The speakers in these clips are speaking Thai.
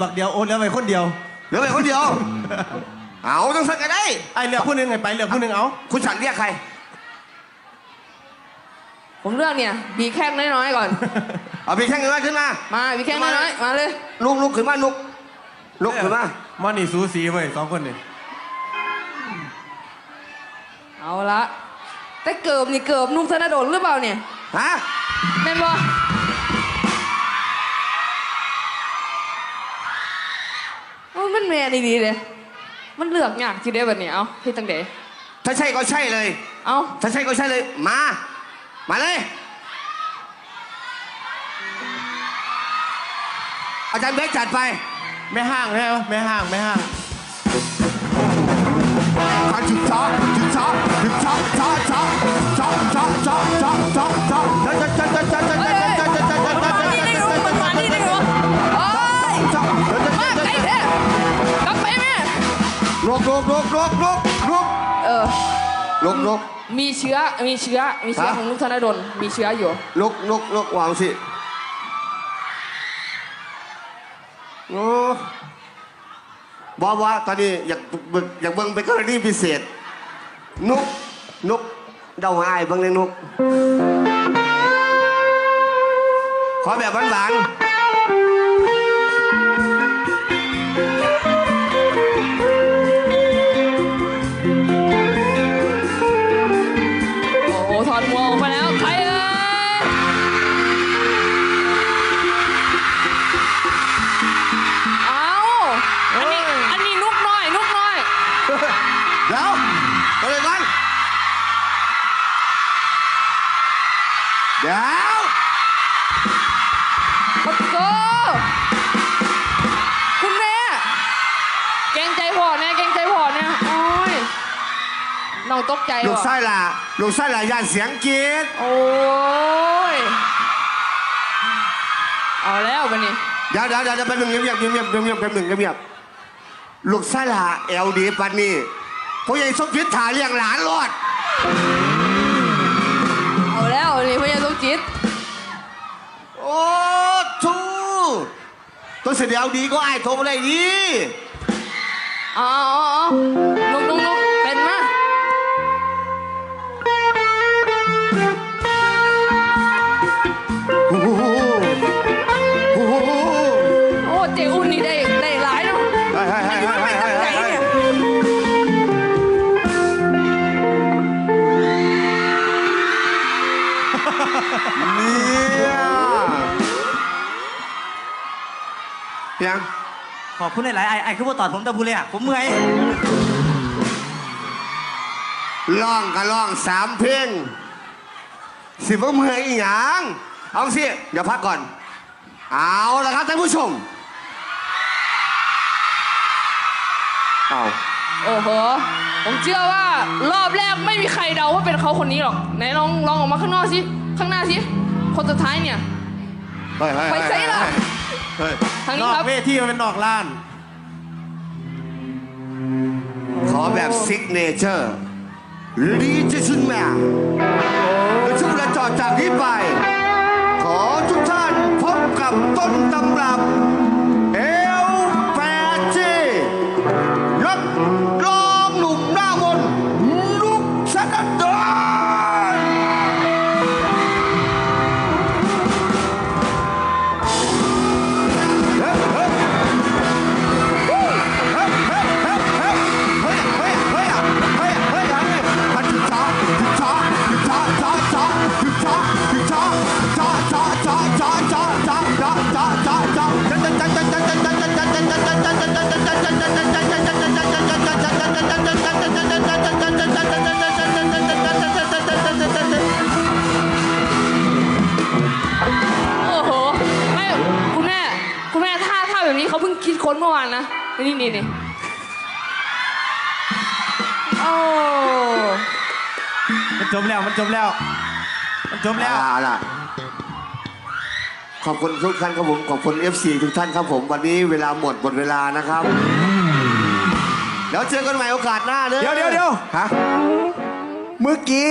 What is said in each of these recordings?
บักเดียวโอนแล้วไปคนเดียวเหลือไปคนเดียว เอาต้องสักกันได้ไอเหลือผู้หนึ่งไงไปเหลือผู้หนึ่งเอาคุณสันเรียกใคร ผมเลือกเนี่ยบีแข้งน้อยๆก่อน เอาพี่แข้งน้อยขึ้นมา มาบีแข้งน้อยมาเลย ลุกลุกขึ้นมาลุกลุกขึ้นมามานนี่สูสีเว้ยสองคนนี่เอาละแต่เกือบนี่เกือบนุ่งสนดดหรือเปล่าเนี่ยฮะ แม่บ่ มันเป็นแมนดีๆเลยมันเลือกยากที่ได้แบบนี้เอาเฮ็ตังเดถ้าใช่ก็ใช่เลย เอาถ้าใช่ก็ใช่เลย มา มาเลย อาจารย์เบสจัดไป ไม่ห้างใช่ไหมไม่ห้างไม่ห้าง ลุกลุกลุกลุกลุกเออ ลุกลุก มีเชื้อ มีเชื้อ มีเชื้อของลุงธนดล มีเชื้ออยู่ ลุกลุกลุกวางสิโอ้ว่าว่าตอนนี้อยากเบิ่งอยากเบิ่งไป็นกรณีพิเศษ นุกนุกเดาหายเบิ่งเลยนุก ขอแบบหวานๆ น้องตกใจลูกบ่ไส้ล่ะลูกไส้ล่ะยานเสียงกรีดโอ้ย เอาแล้ววันนี้ เดี๋ยวเดี๋ยวเดี๋ยวเป๊บหนึงเงียบเงียบเงียบเงียบเงียบป๊บหนึงเงียบเงียบลูกไส้ล่ะเอลดีปันนี่ผู้ใหญ่สมคิดถ่ายเลี้ยงหลานรอดเอาแล้ววันนี้พญ่ลูจิต โอ้ชูตัวเสียเดียวดีก็ไอ้โทรมาเลยดีอ๋เอาอลุกลุกลุก ขอบคุณหลายๆไอ้ไอ้คือว่าตอดผมตะพูเลยอะผมเมื่อยร้องก็ร้องสามเพลงสิบว่าเมื่อยอีหยังเอาสิเดี๋ยวพักก่อน เอาละครับท่านผู้ชมเอาโอ้โห ผมเชื่อว่ารอบแรกไม่มีใครเดาว่าเป็นเขาคนนี้หรอก ไหนลองลองออกมาข้างนอกสิ ข้างหน้าสิ คนสุดท้ายเนี่ย เฮ้ยเฮ้ไปใส่ เนอกเวทีมัเป็นนอกล้าน ขอแบบซิกเนเจอร์ลีเจชุนแม่ในช่วงเวลาจอดจากนี้ไป ขอทุกท่านพบกับต้นตำรับ คิดค้นเมื่อวานนะ นี่นี่นี่โอ้มันจบแล้วมันจบแล้ว มันจบแล้ว เอาล่ะขอบคุณทุกท่านครับผมขอบคุณ FC ทุกท่านครับผม วันนี้เวลาหมดหมดเวลานะครับแล้วเจอกันใหม่โอกาสหน้าเนอะเดี๋ยวเดี๋ยวเดี๋ยวฮะเมื่อกี้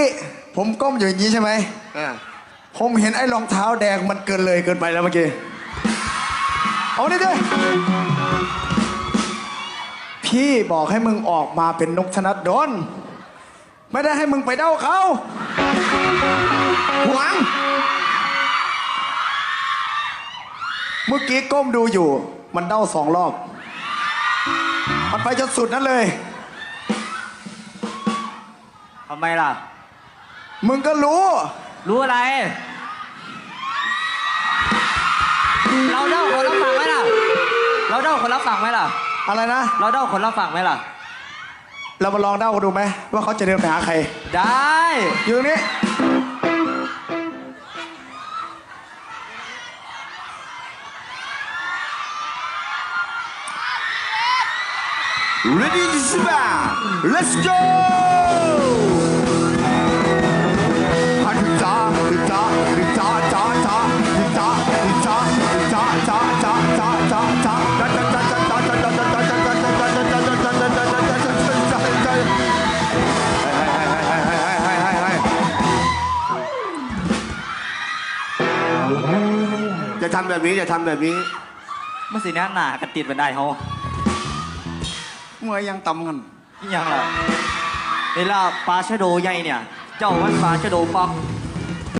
ผมก้มอยู่อย่างนี้ใช่ไหมเออผมเห็นไอ้รองเท้าแดงมันเกินเลยเกินไปแล้วเมื่อกี้ เอานี่ดิพี่บอกให้มึงออกมาเป็นนกชนัดดน ไม่ได้ให้มึงไปเด้าเขาหวัง เมื่อกี้ก้มดูอยู่ มันเด้าสองรอบ มันไปจนสุดนั่นเลย ทำไมล่ะ มึงก็รู้ รู้อะไร เราเด้าคนละฝั่ง ด้าคนละฝั่งไหมล่ะ อะไรนะ เราเด้าคนละฝั่งไหมล่ะ เรามาลองเด้ากันดูไหมว่าเขาจะเดินไปหาใคร ได้ อยู่ตรงนี้ Ready to smash Let's go ทำแบบนี้จะทำแบบนี้มันสิแน่หนากระติดบันไดเขามวยยังตำกันอีหยังล่ะเวลาปลาชะโดใหญ่เนี่ย เจ้ามันปลาชะโดฟอก